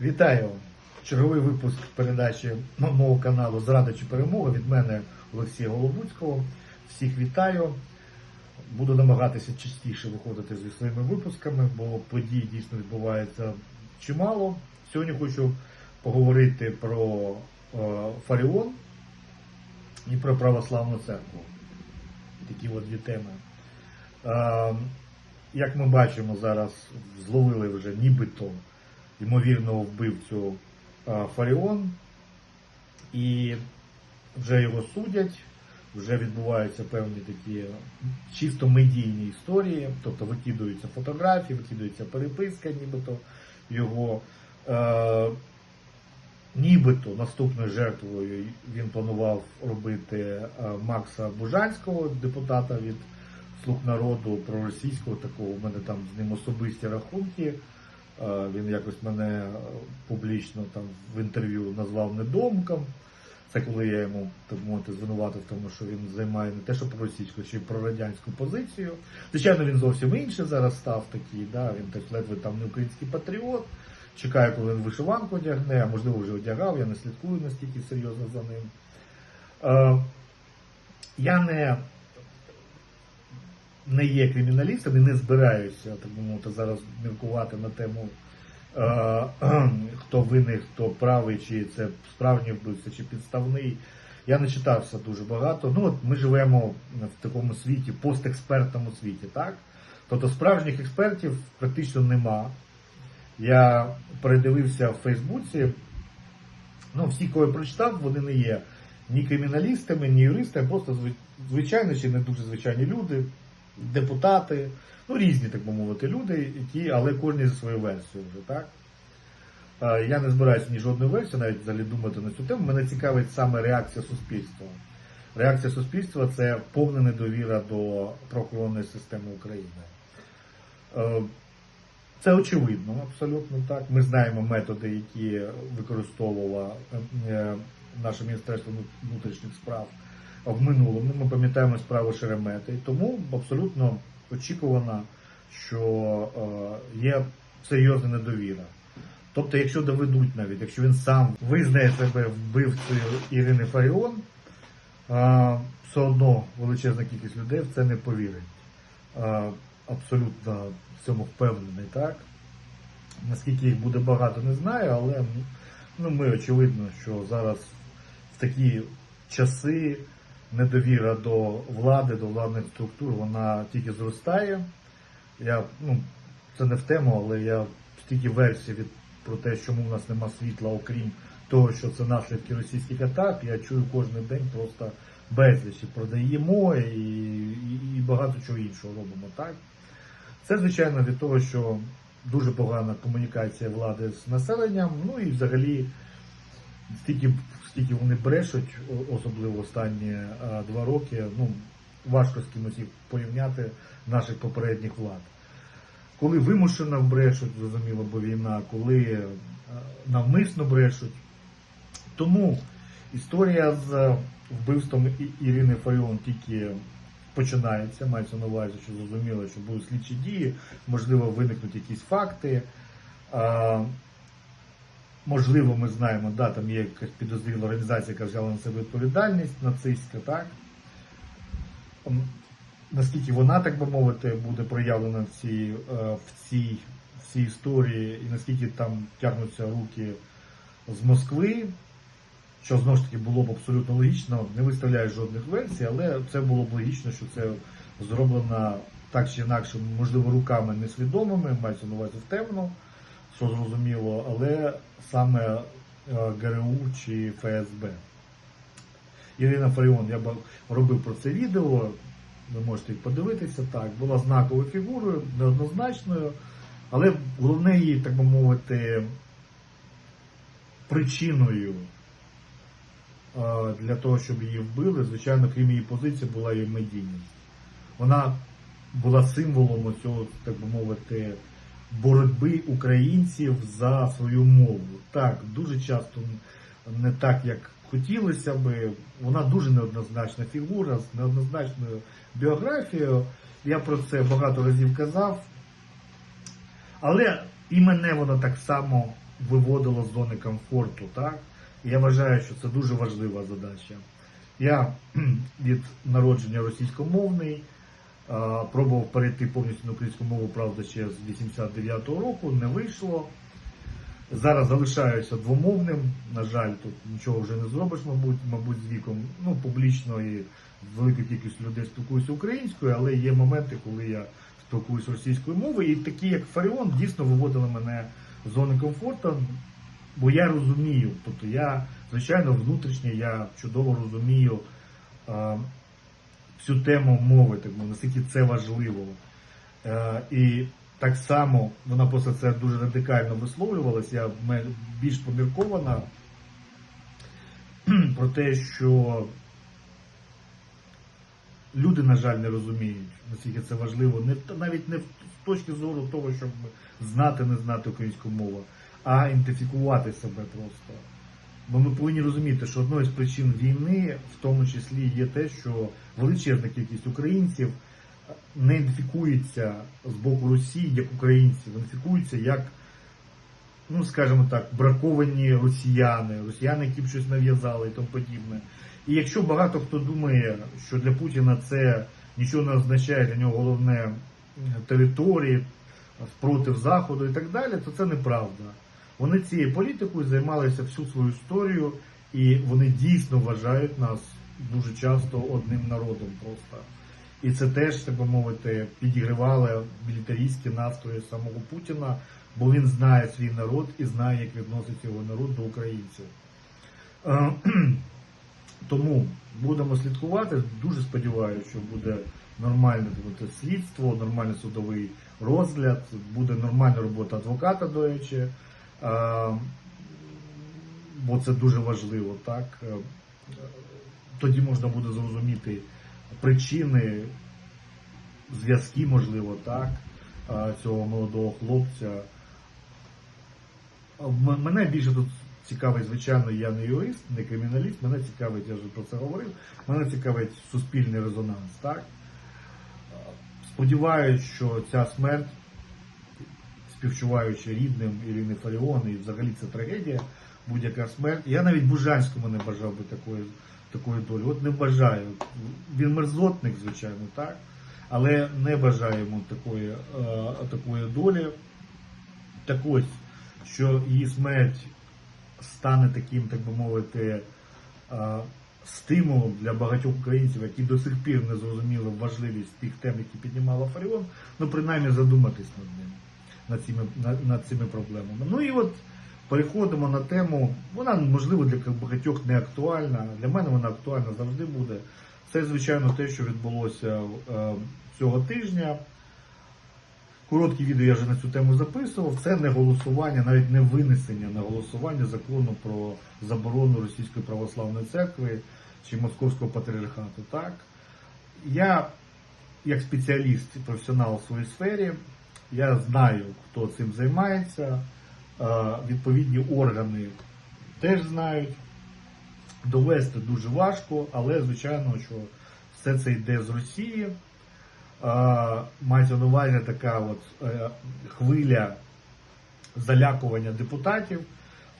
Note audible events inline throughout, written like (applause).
Вітаю! Черговий випуск передачі мого каналу Зрада чи перемога від мене Олексія Голобуцького. Всіх вітаю. Буду намагатися частіше виходити зі своїми випусками, бо подій дійсно відбувається чимало. Сьогодні хочу поговорити про е, Фаріон і про православну церкву. Такі от дві теми. Е, як ми бачимо, зараз зловили вже нібито ймовірного вбивцю е, Фаріон, і вже його судять, вже відбуваються певні такі чисто медійні історії, тобто викидаються фотографії, викидаються переписка, нібито його. Е, Нібито наступною жертвою він планував робити е, Макса Бужанського, депутата від слуг народу проросійського такого. У мене там з ним особисті рахунки. Він якось мене е, публічно там в інтерв'ю назвав недомком. Це коли я йому так мовити звинуватив, тому що він займає не те, що проросійську, чи прорадянську позицію. Звичайно, він зовсім інший зараз став такий. Да? Він так ледве там не український патріот. Чекаю, коли він вишиванку одягне, а можливо вже одягав, я не слідкую настільки серйозно за ним. Е, я не, не є криміналістом і не збираюся так би мовити, зараз міркувати на тему, е, (clears throat) хто винний, хто правий, чи це справжній вбивця, чи підставний. Я не читався дуже багато. Ну, от ми живемо в такому світі, постекспертному світі, так? Тобто справжніх експертів практично нема. Я передивився в Фейсбуці. Ну, всі, кого я прочитав, вони не є ні криміналістами, ні юристами, просто зви- звичайні чи не дуже звичайні люди, депутати, ну різні, так би мовити, люди, які, але кожен за свою версію вже, так? Е, Я не збираюся ні жодної версії, навіть взагалі думати на цю тему. Мене цікавить саме реакція суспільства. Реакція суспільства це повна недовіра до правоохоронної системи України. Е, це очевидно, абсолютно так. Ми знаємо методи, які використовувало е, наше Міністерство внутрішніх справ в минулому. Ми пам'ятаємо справу Шеремети. Тому абсолютно очікувано, що е, є серйозна недовіра. Тобто, якщо доведуть навіть, якщо він сам визнає себе вбивцею Ірини Фаріон, е, все одно величезна кількість людей в це не повірить. Е, Абсолютно в цьому впевнений, так? Наскільки їх буде багато, не знаю, але ну, ми очевидно, що зараз в такі часи недовіра до влади, до владних структур, вона тільки зростає. Я, ну, це не в тему, але я стільки версій від про те, чому в нас нема світла, окрім того, що це наслідки російських атак, я чую кожен день просто безліч і продаємо і, і, і багато чого іншого робимо. так. Це, звичайно, від того, що дуже погана комунікація влади з населенням, ну і взагалі стільки, стільки вони брешуть, особливо останні е, два роки, ну, важко з кимось їх порівняти наших попередніх влад. Коли вимушено брешуть, зрозуміло, бо війна, коли е, навмисно брешуть. Тому історія з вбивством Ірини Фаріон тільки починається, мається на увазі, що зрозуміло, що будуть слідчі дії, можливо, виникнуть якісь факти. Можливо, ми знаємо, да, там є якась підозріла організація, яка взяла на себе відповідальність нацистська, так? Наскільки вона, так би мовити, буде проявлена в цій, е, в цій, в цій історії, і наскільки там тягнуться руки з Москви, що знову ж таки було б абсолютно логічно, не виставляю жодних версій, але це було б логічно, що це зроблено так чи інакше, можливо, руками несвідомими, мається на увазі в темно, що зрозуміло, але саме е, ГРУ чи ФСБ. Ірина Фаріон, я робив про це відео, ви можете подивитися, так, була знаковою фігурою, неоднозначною, але головне її, так би мовити, причиною е, для того, щоб її вбили, звичайно, крім її позиції, була її медійність. Вона була символом цього, так би мовити, боротьби українців за свою мову. Так, дуже часто не так, як хотілося би. Вона дуже неоднозначна фігура з неоднозначною біографією. Я про це багато разів казав. Але і мене воно так само виводило з зони комфорту. Так? Я вважаю, що це дуже важлива задача. Я (clears throat) від народження російськомовний, пробував перейти повністю на українську мову, правда, ще з 89-го року, не вийшло. Зараз залишаюся двомовним. На жаль, тут нічого вже не зробиш, мабуть, мабуть, з віком. Ну, публічно і велика кількість людей спілкуюся українською, але є моменти, коли я спілкуюся російською мовою, і такі, як Фаріон, дійсно виводили мене з зони комфорту, бо я розумію, тобто я, звичайно, внутрішньо я чудово розумію всю тему мови, так мовити, наскільки це важливо. Е, і так само вона просто це дуже радикально висловлювалась, я більш поміркована (clears throat) про те, що люди, на жаль, не розуміють, наскільки це важливо, не навіть не з точки зору того, щоб знати, не знати українську мову, а ідентифікувати себе просто. Бо ми повинні розуміти, що одною з причин війни, в тому числі, є те, що величезна кількість українців не ідентифікується з боку Росії як українці, ідентифікуються як, ну скажімо так, браковані росіяни, росіяни, які б щось нав'язали і тому подібне. І якщо багато хто думає, що для Путіна це нічого не означає, для нього головне території, спротив Заходу і так далі, то це неправда. Вони цією політикою займалися всю свою історію, і вони дійсно вважають нас дуже часто одним народом просто. І це теж, так би мовити, підігривали мілітаристські настрої самого Путіна, бо він знає свій народ і знає, як відноситься його народ до українців. Е, (clears throat) Тому будемо слідкувати. Дуже сподіваюся, що буде нормальне слідство, нормальний судовий розгляд, буде нормальна робота адвоката, до речі. Е, Бо це дуже важливо, так? Е, Тоді можна буде зрозуміти причини, зв'язки, можливо, так, е, цього молодого хлопця. Мене більше тут цікавить, звичайно, я не юрист, не криміналіст, мене цікавить, я вже про це говорив, мене цікавить суспільний резонанс. Так? Сподіваюсь, що ця смерть, співчуваючи рідним Ірини Фаріон, і взагалі це трагедія, будь-яка смерть. Я навіть Бужанському не бажав би такої, такої долі. От не бажаю. Він мерзотник, звичайно, так? Але не бажаю йому такої, е, такої долі. Так ось, що її смерть стане таким, так би мовити, е, стимулом для багатьох українців, які до сих пір не зрозуміли важливість тих тем, які піднімала Фаріон, ну принаймні задуматись над ним, над цими, над, цими проблемами. Ну і от переходимо на тему, вона можливо для багатьох не актуальна. Для мене вона актуальна завжди буде. Це, звичайно, те, що відбулося е, цього тижня. Короткі відео я вже на цю тему записував. Це не голосування, навіть не винесення на голосування закону про заборону Російської православної церкви чи Московського патріархату. Так? Я, як спеціаліст професіонал в своїй сфері, я знаю, хто цим займається. Е, Відповідні органи теж знають. Довести дуже важко, але звичайно, що все це йде з Росії. А, мається на така от е, хвиля залякування депутатів,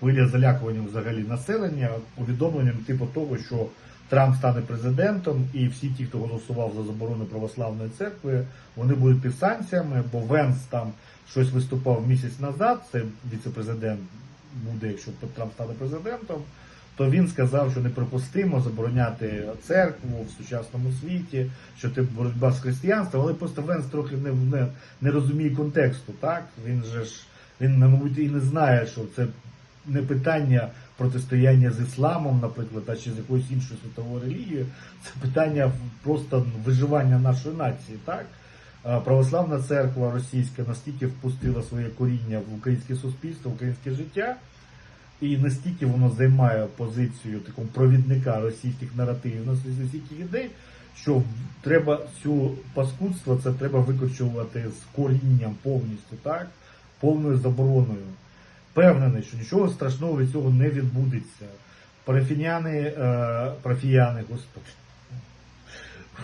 хвиля залякування взагалі населення, повідомленням типу того, що Трамп стане президентом, і всі ті, хто голосував за заборону православної церкви, вони будуть під санкціями, бо Венс там щось виступав місяць назад, це віце-президент буде, якщо Трамп стане президентом то він сказав, що неприпустимо забороняти церкву в сучасному світі, що це боротьба з християнством, але просто Венс трохи не, не, не розуміє контексту. Так він же ж він, мабуть, і не знає, що це не питання протистояння з ісламом, наприклад, а чи з якоюсь іншою світовою релігією. Це питання просто виживання нашої нації. Так православна церква російська настільки впустила своє коріння в українське суспільство, в українське життя. І настільки воно займає позицію такого провідника російських наративів, російських ідей, що треба цю паскудство це треба викорчувати з корінням повністю, так? повною забороною. Впевнений, що нічого страшного від цього не відбудеться. Парафіяни, е, парафіяни, господи,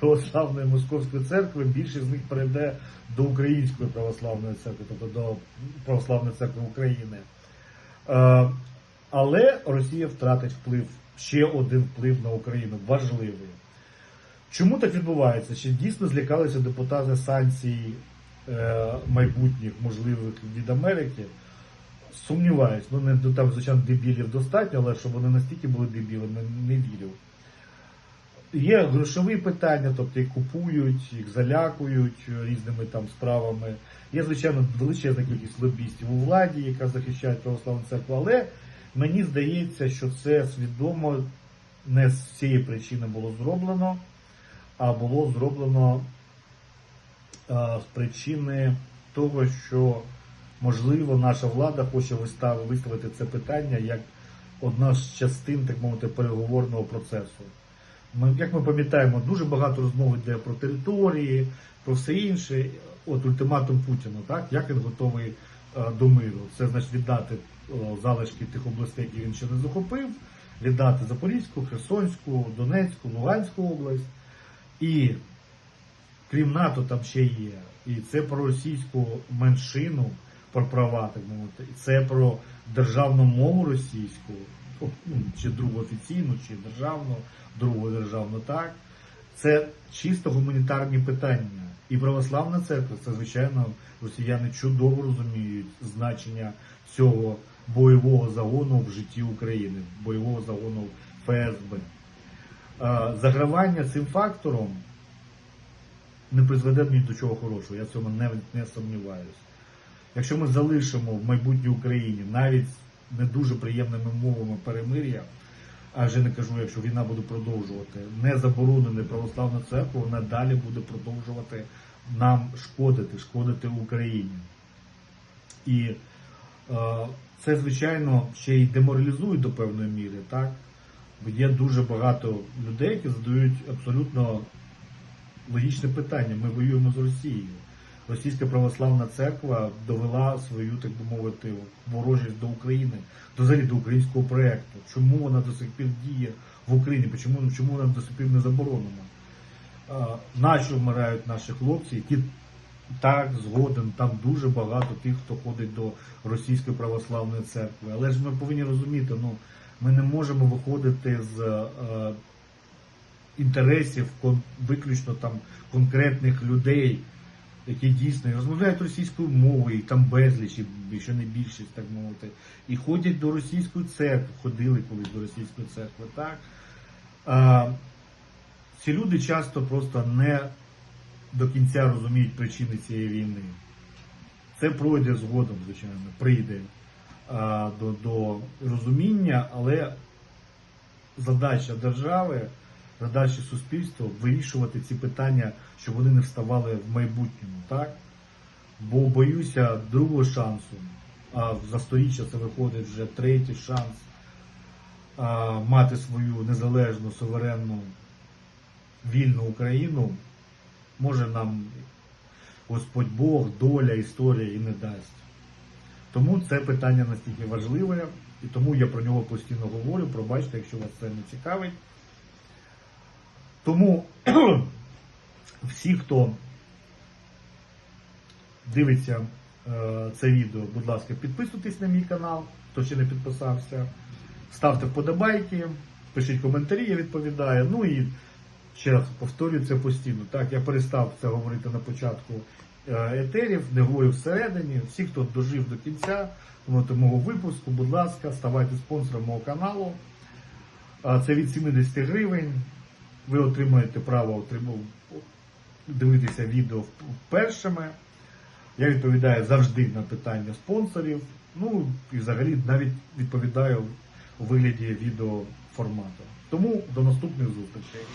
православної московської церкви, більшість з них перейде до Української православної церкви, тобто до Православної церкви України. Е, Але Росія втратить вплив, ще один вплив на Україну, важливий. Чому так відбувається? Чи дійсно злякалися депутати санкцій е, майбутніх, можливих від Америки? Сумніваюсь, ну не до- там, звичайно, дебілів достатньо, але щоб вони настільки були дебілами, не вірю. Є грошові питання, тобто їх купують, їх залякують різними там справами. Є, звичайно, величезна кількість лобістів у владі, яка захищає православну церкву, але мені здається, що це свідомо не з цієї причини було зроблено, а було зроблено а, з причини того, що можливо наша влада хоче вистав- виставити це питання як одна з частин, так мовити, переговорного процесу. Ми, як ми пам'ятаємо, дуже багато розмов йде про території, про все інше. От ультиматум Путіна, так як він готовий е, до миру. Це значить віддати е, залишки тих областей, які він ще не захопив, віддати Запорізьку, Херсонську, Донецьку, Луганську область. І крім НАТО, там ще є. І це про російську меншину, про права, так мовити, і це про державну мову російську, ну, чи другу офіційну, чи державну, другу державну, так. Це чисто гуманітарні питання. І православна церква, це, звичайно, росіяни чудово розуміють значення цього бойового загону в житті України, бойового загону ФСБ. Загравання цим фактором не призведе ні до чого хорошого, я в цьому не, не сумніваюся. Якщо ми залишимо в майбутній Україні навіть не дуже приємними мовами перемир'я, а вже не кажу, якщо війна буде продовжувати, не заборонене православна церква, вона далі буде продовжувати нам шкодити, шкодити Україні. І е, це, звичайно, ще й деморалізує до певної міри, так? Бо є дуже багато людей, які задають абсолютно логічне питання. Ми воюємо з Росією. Російська православна церква довела свою, так би мовити, ворожість до України, до взагалі до українського проєкту. Чому вона до сих пір діє в Україні? Чому, чому вона до сих пір не заборонена? Наші вмирають наші хлопці, які так згоден, там дуже багато тих, хто ходить до російської православної церкви. Але ж ми повинні розуміти, ну ми не можемо виходити з е, інтересів виключно там конкретних людей, які дійсно розмовляють російською мовою, і там безліч, і якщо не більшість, так мовити, і ходять до російської церкви, ходили колись до російської церкви, так. А, ці люди часто просто не до кінця розуміють причини цієї війни. Це пройде згодом, звичайно, прийде а, до, до розуміння, але задача держави, задача суспільства вирішувати ці питання, щоб вони не вставали в майбутньому, так? Бо боюся другого шансу, а за сторіччя це виходить вже третій шанс а, мати свою незалежну, суверенну, вільну Україну, може нам Господь Бог, доля, історія і не дасть. Тому це питання настільки важливе, і тому я про нього постійно говорю. Пробачте, якщо вас це не цікавить. Тому (clears throat) всі, хто дивиться е, це відео, будь ласка, підписуйтесь на мій канал, хто ще не підписався, ставте вподобайки, пишіть коментарі, я відповідаю. Ну і ще раз повторюю це постійно. Так, я перестав це говорити на початку е, етерів, не говорю всередині. Всі, хто дожив до кінця мого випуску, будь ласка, ставайте спонсором мого каналу. Це від 70 гривень. Ви отримаєте право дивитися відео першими. Я відповідаю завжди на питання спонсорів. Ну і взагалі навіть відповідаю у вигляді відеоформату. Тому до наступних зустрічей.